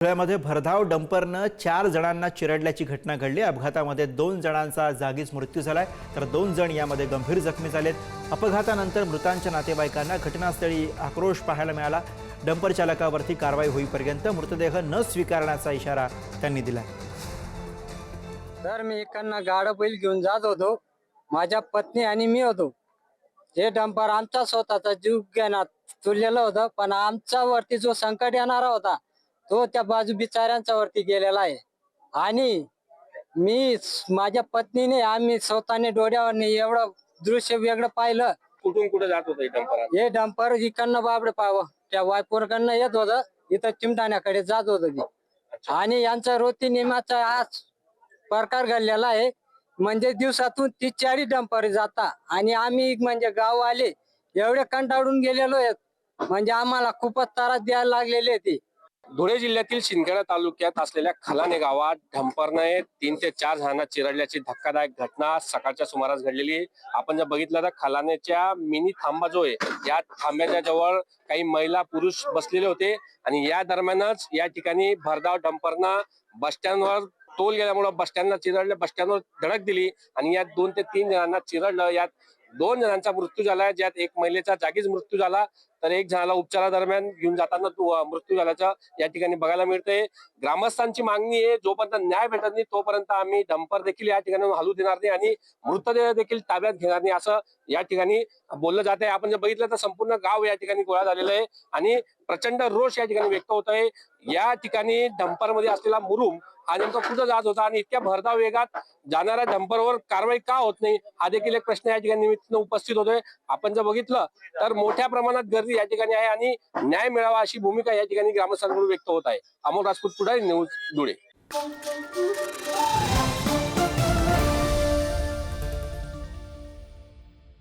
धुळ्यामध्ये भरधाव डंपरनं चार जणांना चिरडल्याची घटना घडली. अपघातामध्ये दोन जणांचा जागीच मृत्यू झालाय. तर दोन जण यामध्ये गंभीर जखमी झालेत. अपघातानंतर मृतांच्या नातेवाईकांना घटनास्थळी आक्रोश पाहायला मिळाला. डंपर चालकावरती कारवाई होईपर्यंत मृतदेह न स्वीकारण्याचा इशारा त्यांनी दिला तर मी इकडनं गाडं बैल घेऊन जात होतो. माझ्या पत्नी आणि मी होतो. हे डंपर आमचा स्वतःचा जीव घेण्यात तुललेलं होतं पण आमच्यावरती जो संकट येणारा होता तो त्या बाजू बिचाऱ्यांच्या वरती गेलेला आहे. आणि मी माझ्या पत्नीने आम्ही स्वतःने डोळ्यावर एवढं दृश्य वेगळं पाहिलं. कुठून कुठे जात होतं हे डंपर हे डंपर इकडनं बाबडे पाव त्या वायपूरकडनं येत होतं इथं चिमटाण्याकडे जात होतं ते. आणि यांचा रोती नियमाचा आज प्रकार घडलेला आहे. म्हणजे दिवसातून तीस चाळीस डंपर जाता. आणि आम्ही म्हणजे गाव आले एवढे कंटाळून गेलेलो आहेत. म्हणजे आम्हाला खूपच त्रास द्यायला लागलेले ते. धुळे जिल्ह्यातील शिंदखेडा तालुक्यात असलेल्या खलाने गावात डंपरने तीन ते चार जणांना चिरडल्याची धक्कादायक घटना सकाळच्या सुमारास घडलेली आपण जर बघितलं तर खलानेच्या मिनी थांबा जो आहे या थांब्याच्या जवळ काही महिला पुरुष बसलेले होते आणि या दरम्यानच या ठिकाणी भरधाव डंपरना बस स्टँडवर तोल गेल्यामुळे बस स्टँडला चिरडलं बस स्टँडवर धडक दिली आणि यात दोन ते तीन जणांना चिरडलं. यात दोन जणांचा मृत्यू झाला ज्यात एक महिलेचा जागीच मृत्यू झाला. तर एक जणाला उपचारादरम्यान घेऊन जाताना मृत्यू झाल्याचा या ठिकाणी बघायला मिळतंय. ग्रामस्थांची मागणी आहे जोपर्यंत न्याय भेटत नाही तोपर्यंत आम्ही डंपर देखील या ठिकाणी हलू देणार नाही आणि मृतदेह देखील ताब्यात घेणार नाही असं या ठिकाणी बोललं जात आहे आपण जर बघितलं तर संपूर्ण गाव या ठिकाणी गोळा झालेलं आहे आणि प्रचंड रोष या ठिकाणी व्यक्त होत आहे या ठिकाणी डंपरमध्ये असलेला मुरुम हा नेमका कुठं जात होता आणि इतक्या भरधाव वेगात जाणाऱ्या डंपरवर कारवाई का होत नाही हा देखील एक प्रश्न या ठिकाणी निमित्तानं उपस्थित होतोय. आपण जर बघितलं तर मोठ्या प्रमाणात गर्दी या ठिकाणी आहे आणि न्याय मिळावा अशी भूमिका या ठिकाणी ग्रामस्थांकडून व्यक्त होत आहे. अमोल राजपूत पुढे न्यूज धुळे.